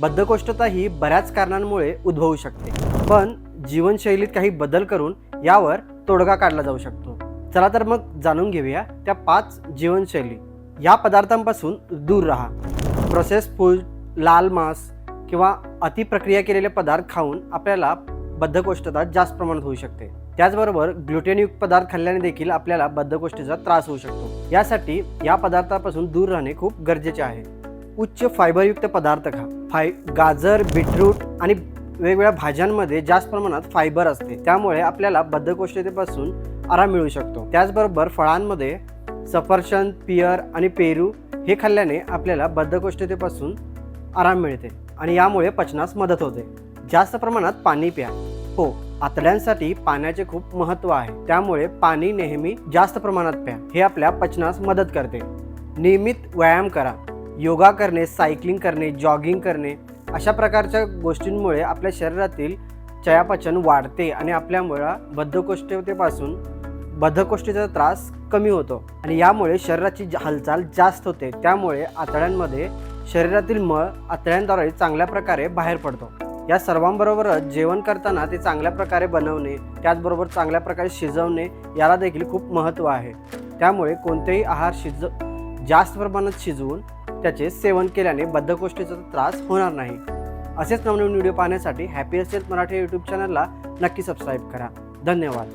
बद्धकोष्ठता ही बऱ्याच कारणांमुळे उद्भवू शकते. पण जीवनशैलीत काही बदल करून यावर तोडगा काढला जाऊ शकतो. चला तर मग जाणून घेऊया त्या पाच जीवनशैली. या पदार्थांपासून दूर राहा. प्रोसेस फूड लाल मांस किंवा अतिप्रक्रिया केलेले पदार्थ खाऊन आपल्याला बद्धकोष्ठता जास्त प्रमाणात होऊ शकते. त्याचबरोबर ग्लुटेनयुक्त पदार्थ खाल्ल्याने देखील आपल्याला बद्धकोष्ठीचा त्रास होऊ शकतो. यासाठी या पदार्थापासून दूर राहणे खूप गरजेचे आहे. उच्च फायबरयुक्त पदार्थ खा. फाय गाजर बीटरूट आणि वेगवेगळ्या भाज्यांमध्ये जास्त प्रमाणात फायबर असते. त्यामुळे आपल्याला बद्धकोष्ठतेपासून आराम मिळू शकतो. त्याचबरोबर फळांमध्ये सफरचंद पियर आणि पेरू हे खाल्ल्याने आपल्याला बद्धकोष्ठतेपासून आराम मिळते आणि यामुळे पचनास मदत होते. जास्त प्रमाणात पाणी प्या. हो आतड्यांसाठी पाण्याचे खूप महत्त्व आहे. त्यामुळे पाणी नेहमी जास्त प्रमाणात प्या. हे आपल्या पचनास मदत करते. नियमित व्यायाम करा. योगा करणे सायकलिंग करणे जॉगिंग करणे अशा प्रकारच्या गोष्टींमुळे आपल्या शरीरातील चयापचन वाढते आणि आपल्यामुळं बद्धकोष्ठतेपासून बद्धकोष्ठीचा त्रास कमी होतो. आणि यामुळे शरीराची हालचाल जास्त होते. त्यामुळे आतड्यांमध्ये शरीरातील मळ आतड्यांद्वारे चांगल्या प्रकारे बाहेर पडतो. या सर्वांबरोबरच जेवण करताना ते चांगल्या प्रकारे बनवणे त्याचबरोबर चांगल्या प्रकारे शिजवणे याला देखील खूप महत्त्व आहे. त्यामुळे कोणतेही आहार शिज जास्त प्रमाणात शिजवून त्याचे सेवन केल्याने बद्धकोष्ठीचा त्रास होणार नाही. असेच नवनवीन व्हिडिओ पाहण्यासाठी हॅपी असेल मराठी यूट्यूब चॅनलला नक्की सबस्क्राईब करा. धन्यवाद.